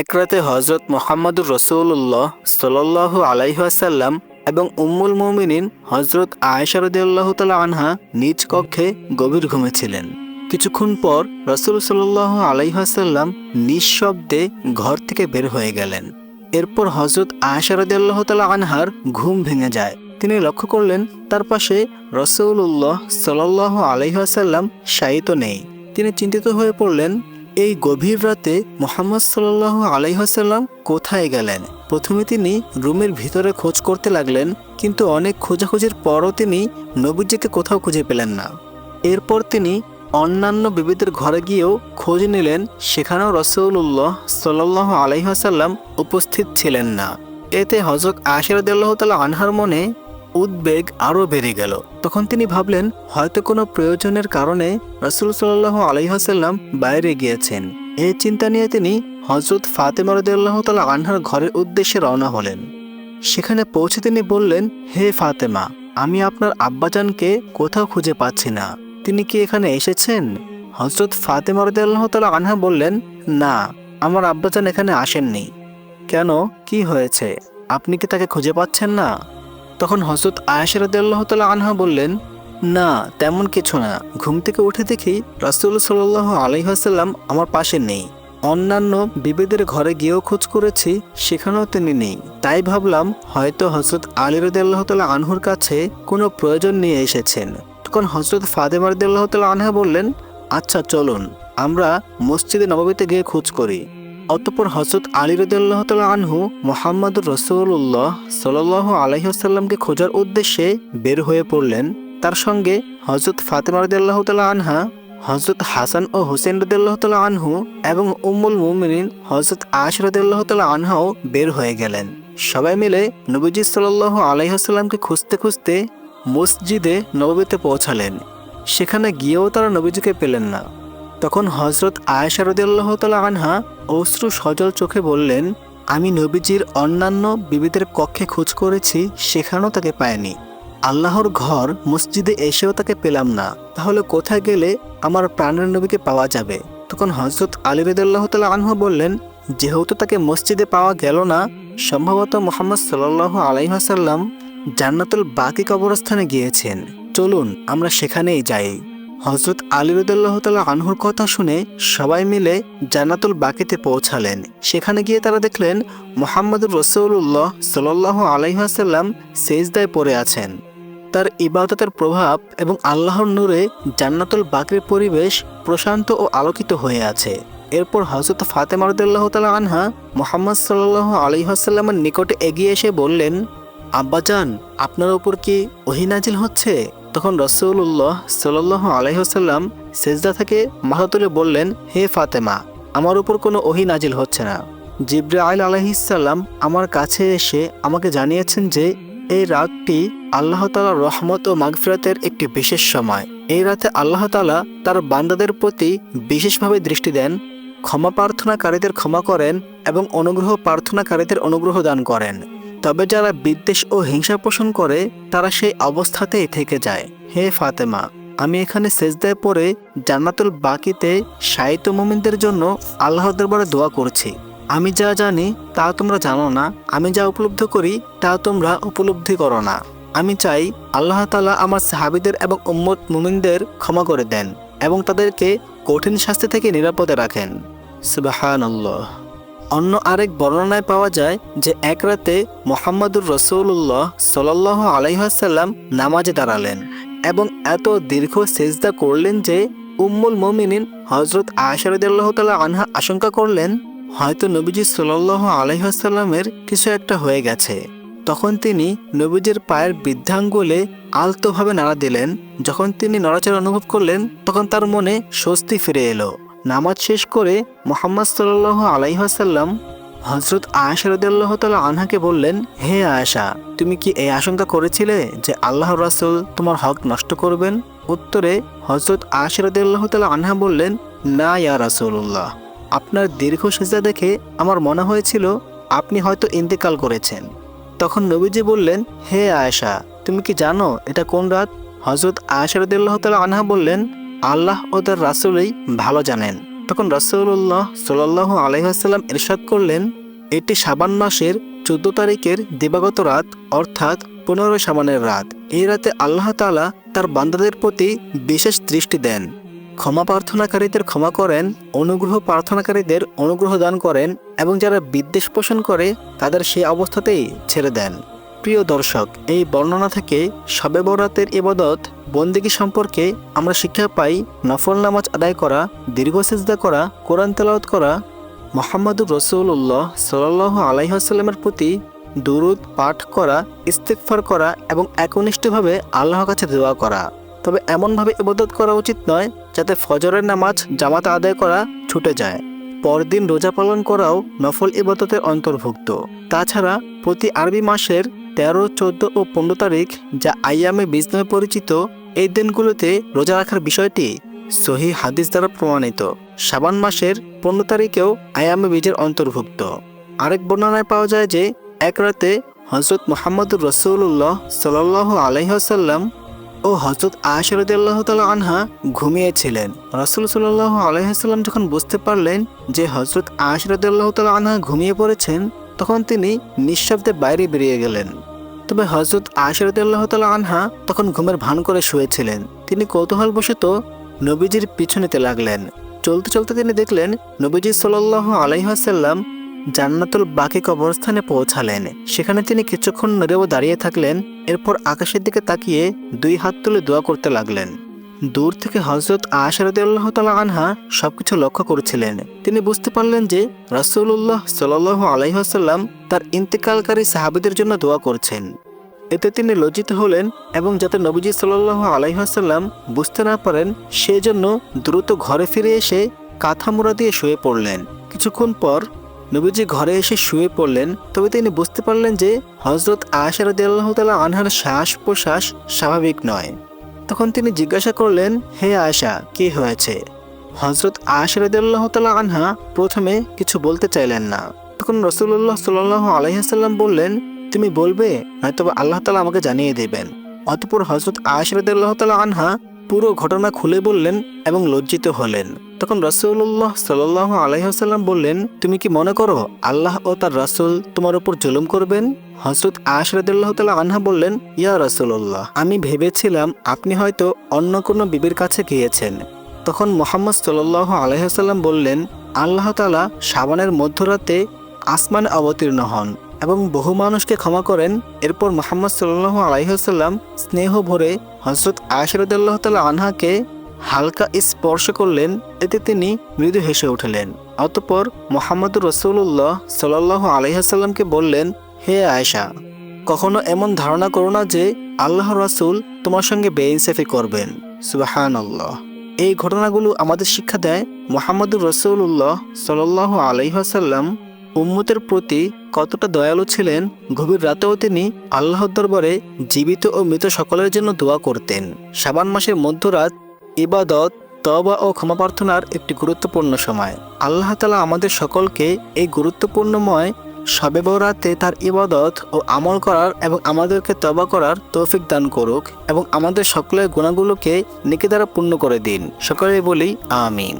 এক রাতে হজরত মোহাম্মদুর রসৌল্লাহ সাল্লাহ আলাইহাসাল্লাম এবং উম্মুল মুমিনিন হজরত আয়সারদুল্লাহ তালা আনহা নিজ কক্ষে গভীর ঘুমেছিলেন। কিছুক্ষণ পর রসুল সাল্লাহ আলাইহাসাল্লাম নিঃশব্দে ঘর থেকে বের হয়ে গেলেন। এরপর হজরত আয়সারদুল্লাহ তালা আনহার ঘুম ভেঙে যায়। তিনি লক্ষ্য করলেন, তার পাশে রসৌল্লাহ সাল্লাহ আলাইহাসাল্লাম শায়িত নেই। তিনি চিন্তিত হয়ে পড়লেন এই গভীর রাতে মোহাম্মদ সাল্লাহ আলাইহাসাল্লাম কোথায় গেলেন? প্রথমে তিনি রুমের ভিতরে খোঁজ করতে লাগলেন, কিন্তু অনেক খোঁজাখুঁজির পরও তিনি নবীজিকে কোথাও খুঁজে পেলেন না। এরপর তিনি অন্যান্য বিবিদের ঘরে গিয়েও খোঁজ নিলেন, সেখানেও রসৌল্লাহ সাল্লাহ আলাইহাসাল্লাম উপস্থিত ছিলেন না। এতে হজরত আশিরদুল্লাহ তালা আনহার মনে উদ্বেগ আরও বেড়ে গেল। তখন তিনি ভাবলেন, হয়তো কোনো প্রয়োজনের কারণে রসুল সাল্লাহ আলহাসাল্লাম বাইরে গিয়েছেন। এই চিন্তা নিয়ে তিনি হজরত ফাতেমা রদুল্লাহ তালা আনহার ঘরের উদ্দেশ্যে রওনা হলেন। সেখানে পৌঁছে তিনি বললেন, হে ফাতেমা, আমি আপনার আব্বাজানকে কোথাও খুঁজে পাচ্ছি না। তিনি কি এখানে এসেছেন? হজরত ফাতেমা রদুল্লাহ তালা আনহা বললেন, না, আমার আব্বাজান এখানে আসেননি। কেন? কি হয়েছে? আপনি কি তাকে খুঁজে পাচ্ছেন না? তখন হজরত আয়াসরাদ্দাল্লাহ তালা আনহা বললেন, না, তেমন কিছু না। ঘুম থেকে উঠে দেখি রাসুল সাল্লাহ আলহাসাল্লাম আমার পাশে নেই। অন্যান্য বিবেদের ঘরে গিয়েও খোঁজ করেছি, সেখানেও তিনি নেই। তাই ভাবলাম, হয়তো হজরত আলী রদাল্লাহ আনহুর কাছে কোনো প্রয়োজন নিয়ে এসেছেন। তখন হজরত ফাদেম রদাল্লাহ আনহা বললেন আচ্ছা চলুন। আমরা মসজিদে নবমীতে গিয়ে খোঁজ করি। অতপর হজরত আলী রদুল্লাহ তাল আনহু মোহাম্মদুর রসৌল্লাহ সাল্লাহ আলহিহাসাল্লামকে খোঁজার উদ্দেশ্যে বের হয়ে পড়লেন। তার সঙ্গে হজরত ফাতেমা রদুল্লাহ তাল আনহা হজরত হাসান ও হুসেন রদুল্লাহ তাল আনহু এবং উম্মুল মুমিনিন হজরত আশ রদুল্লাহ তাল আনহাও বের হয়ে গেলেন। সবাই মিলে নবীজি সাল্লাহ আলহিহাসাল্লামকে খুঁজতে খুঁজতে মসজিদে নবীতে পৌঁছালেন। সেখানে গিয়েও তারা নবীজিকে পেলেন না। তখন হজরত আয়েশা রদিয়াল্লাহ তালা আনহা অশ্রু সজল চোখে বললেন, আমি নবীজির অন্যান্য বিবিদের কক্ষে খোঁজ করেছি, সেখানেও তাকে পায়নি আল্লাহর ঘর মসজিদে এসেও তাকে পেলাম না। তাহলে কোথায় গেলে আমার প্রাণের নবীকে পাওয়া যাবে? তখন হজরত আলী রদুল্লাহ তালা আনহু বললেন, যেহেতু তাকে মসজিদে পাওয়া গেল না, সম্ভবত মোহাম্মদ সাল্লাহ আলাইহাসাল্লাম জান্নাতুল বাকি কবরস্থানে গিয়েছেন। চলুন, আমরা সেখানেই যাই। হজরত আলী রদুল্লাহ তালা আনহুর কথা শুনে সবাই মিলে জান্নাতুল বাকিতে পৌঁছালেন। সেখানে গিয়ে তারা দেখলেন মোহাম্মদুর রসৌল্লাহ সাল্লাহ আলাইহাসাল্লাম সেজদায় পড়ে আছেন। তার ইবাদতের প্রভাব এবং আল্লাহর নূরে জান্নাতুল বাকির পরিবেশ প্রশান্ত ও আলোকিত হয়ে আছে। এরপর হজরত ফাতেমা রদুল্লাহ তালা আনহা মোহাম্মদ সাল্লাহ আলহিহাসাল্লামের নিকটে এগিয়ে এসে বললেন আব্বাজান আপনার ওপর কি ওহিনাজিল হচ্ছে? তখন রসৌল্লাহ সাল্লাহ আলহিহাসাল্লাম সেজদা থেকে মাথা তুলে বললেন, হে ফাতেমা, আমার উপর কোনো ওহি নাজিল হচ্ছে না। জিব্রাইল আলহিসাল্লাম আমার কাছে এসে আমাকে জানিয়েছেন যে, এই রাতটি আল্লাহ তালা রহমত ও মাগফিরাতের একটি বিশেষ সময়। এই রাতে আল্লাহ তালা তার বান্দাদের প্রতি বিশেষভাবে দৃষ্টি দেন, ক্ষমা প্রার্থনাকারীদের ক্ষমা করেন এবং অনুগ্রহ প্রার্থনাকারীদের অনুগ্রহ দান করেন। তবে যারা বিদ্বেষ ও হিংসা পোষণ করে, তারা সেই অবস্থাতেই থেকে যায়। হে ফাতেমা, আমি এখানে সেজদায় পড়ে জান্নাতুল বাকিতে সাহিত্য মোমিনদের জন্য আল্লাহ দরবারে দোয়া করছি। আমি যা জানি, তা তোমরা জানো না। আমি যা উপলব্ধি করি, তা তোমরা উপলব্ধি করো না। আমি চাই আল্লাহ তালা আমার সাহাবিদের এবং উম্মত মুমিনদের ক্ষমা করে দেন এবং তাদেরকে কঠিন শাস্তি থেকে নিরাপদে রাখেন। সুবাহান অন্য আরেক বর্ণনায় পাওয়া যায় যে এক রাতে মোহাম্মদুর রসৌল্লাহ সাল্লাহ আলাইহাসাল্লাম নামাজে দাঁড়ালেন এবং এত দীর্ঘ সেজদা করলেন যে উম্মুল মমিনিন হজরত আয়সারদুল্লাহ তালা আনহা আশঙ্কা করলেন, হয়তো নবীজি সাল্লাহ আলাইহাসাল্লামের কিছু একটা হয়ে গেছে। তখন তিনি নবীজির পায়ের বৃদ্ধাঙ্গুলে আলতোভাবে নাড়া দিলেন। যখন তিনি নড়াচড়া অনুভব করলেন, তখন তার মনে স্বস্তি ফিরে এলো। নামাজ শেষ করে মোহাম্মদ সাল্লাহ আলাইহাসাল্লাম হজরত আয়সা রদুল্লাহ তালা আনহাকে বললেন, হে আয়সা তুমি কি এই আশঙ্কা করেছিলে যে আল্লাহ রাসুল তোমার হক নষ্ট করবেন? উত্তরে হজরত আয়সা রদুল্লাহ তালা আনহা বললেন, না ইয়া রাসুল্লাহ আপনার দীর্ঘ সেজা দেখে আমার মনে হয়েছিল আপনি হয়তো ইন্তেকাল করেছেন। তখন নবীজি বললেন, হে আয়েশা, তুমি কি জানো এটা কোন রাত? হজরত আয়েশা রদুল্লাহ তালা আনহা বললেন আল্লাহ ও তার রাসুলই ভালো জানেন। তখন রাসৌল্লাহ সাল্লাহ আলহাম ইরশাদ করলেন, এটি সাবান মাসের চোদ্দ তারিখের দিবাগত রাত, অর্থাৎ পনেরো সাবানের রাত। এই রাতে আল্লাহ তালা তার বান্দাদের প্রতি বিশেষ দৃষ্টি দেন। ক্ষমা প্রার্থনাকারীদের ক্ষমা করেন, অনুগ্রহ প্রার্থনাকারীদের অনুগ্রহ দান করেন এবং যারা বিদ্বেষ পোষণ করে, তাদের সেই অবস্থাতেই ছেড়ে দেন। প্রিয় দর্শক, এই বর্ণনা থেকে শবে বরাতের ইবাদত, বন্দিগি সম্পর্কে আমরা শিক্ষা পাই নফল নামাজ আদায় করা, দীর্ঘ সেজদা করা, কোরআন তেলাওয়াত করা। মোহাম্মদুর রসুল্লাহ সাল আলাইহাসাল্লামের প্রতি দুরুদ পাঠ করা ইস্তেকফার করা এবং একনিষ্ঠভাবে আল্লাহর কাছে দোয়া করা। তবে এমনভাবে ইবাদত করা উচিত নয় যাতে ফজরের নামাজ জামাতে আদায় করা ছুটে যায়। পরদিন রোজা পালন করাও নফল ইবাদতের অন্তর্ভুক্ত। তাছাড়া প্রতি আরবি মাসের তেরো, চোদ্দ ও পনেরো তারিখ যা আইয়ামে বীজ নামে পরিচিত, এই দিনগুলোতে রোজা রাখার বিষয়টি সহি হাদিস দ্বারা প্রমাণিত। সাবান মাসের পনেরো তারিখেও আয়ামে বীজের অন্তর্ভুক্ত। আরেক বর্ণনায় পাওয়া যায় যে, এক রাতে হজরত মোহাম্মদুর রসৌল্লাহ সাল আলহ্লাম ও হজরত আয়সরদাল্লাহ তাল আনহা ঘুমিয়েছিলেন। রসুল সাল্লাহ আলহাম যখন বুঝতে পারলেন যে হজরত আয়সরদাল্লাহ তাল আনহা ঘুমিয়ে পড়েছেন, তখন তিনি নিঃশব্দে বাইরে বেরিয়ে গেলেন। তবে হজরত আশরত আল্লাহ তালা আনহা তখন ঘুমের ভান করে শুয়েছিলেন। তিনি কৌতূহলবশত নবীজির পিছনেতে লাগলেন। চলতে চলতে তিনি দেখলেন নবীজি সাল্লাহ আলাইহাসাল্লাম জান্নাতুল বাকি কবরস্থানে পৌঁছালেন। সেখানে তিনি কিছুক্ষণ নরেব দাঁড়িয়ে থাকলেন, এরপর আকাশের দিকে তাকিয়ে দুই হাত তুলে দোয়া করতে লাগলেন। দূর থেকে হজরত আশারদুল্লাহ তালা আনহা সবকিছু লক্ষ্য করেছিলেন। তিনি বুঝতে পারলেন যে রাসুল্লাহ সাল্লাহ আলাইহাসাল্লাম তার ইন্তেকালকারী সাহাবিদের জন্য দোয়া করছেন। এতে তিনি লজ্জিত হলেন এবং যাতে নবীজি সাল্লাহ আলাইহাসাল্লাম বুঝতে না পারেন, সেজন্য দ্রুত ঘরে ফিরে এসে কাঁথা মুড়া দিয়ে শুয়ে পড়লেন। কিছুক্ষণ পর নবীজি ঘরে এসে শুয়ে পড়লেন, তবে তিনি বুঝতে পারলেন যে হজরত আয়সারদাল্লাহ তালা আনহার শ্বাস প্রশ্বাস স্বাভাবিক নয়। তখন তিনি জিজ্ঞাসা করলেন, হে আয়সা কি হয়েছে? হজরত আয়সারদাল্লাহ তালা আনহা প্রথমে কিছু বলতে চাইলেন না। তখন রসুল্লাহ সাল্লাহ আলহিহাসাল্লাম বললেন, তুমি বলবে হয়তোবা আল্লাহ তালা আমাকে জানিয়ে দেবেন। অতপর হজরত আয়সরদুল্লাহ তালা আনহা পুরো ঘটনা খুলে বললেন এবং লজ্জিত হলেন। তখন রসুল্লাহ সাল্লাহ আলহিহাসাল্লাম বললেন, তুমি কি মনে করো আল্লাহ ও তার রাসুল তোমার উপর জুলুম করবেন? হজরত আশরদুল্লাহ তালা আনহা বললেন, ইয়া রসুল্লাহ আমি ভেবেছিলাম আপনি হয়তো অন্য কোনো বিবির কাছে গিয়েছেন। তখন মোহাম্মদ সাল্লাহ আলহিহাসাল্লাম বললেন, আল্লাহ তালা সাবানের মধ্যরাতে আসমান অবতীর্ণ হন এবং বহু মানুষকে ক্ষমা করেন। এরপর মোহাম্মদ সাল্লাহ আলাইসাল্লাম স্নেহ ভরে হজরত আয়সরদুল্লাহ তাল্লাহ আনহাকে হালকা স্পর্শ করলেন, এতে তিনি মৃদু হেসে উঠলেন। অতপর মোহাম্মদুর রসুল্লাহ সাল্লাহ আলহিহাসাল্লামকে বললেন, হে আয়েশা, কখনো এমন ধারণা করো না যে আল্লাহ রাসুল তোমার সঙ্গে বেইনসাফি করবেন। সুবাহান আল্লাহ এই ঘটনাগুলো আমাদের শিক্ষা দেয় মোহাম্মদুর রসুল্লাহ সাল্লাহ আলহিহাসাল্লাম উম্মতের প্রতি কতটা দয়ালু ছিলেন, গভীর রাতেও তিনি আল্লাহর দরবারে জীবিত ও মৃত সকলের জন্য দোয়া করতেন। সাবান মাসের মধ্যরাত ইবাদত তবা ও ক্ষমা প্রার্থনার একটি গুরুত্বপূর্ণ সময়। আল্লাহ তালা আমাদের সকলকে এই গুরুত্বপূর্ণময় সবে বরাতে তার ইবাদত ও আমল করার এবং আমাদেরকে তবা করার তৌফিক দান করুক এবং আমাদের সকলের গুণাগুলোকে নিকে দ্বারা পূর্ণ করে দিন। সকলে বলি, আমিন।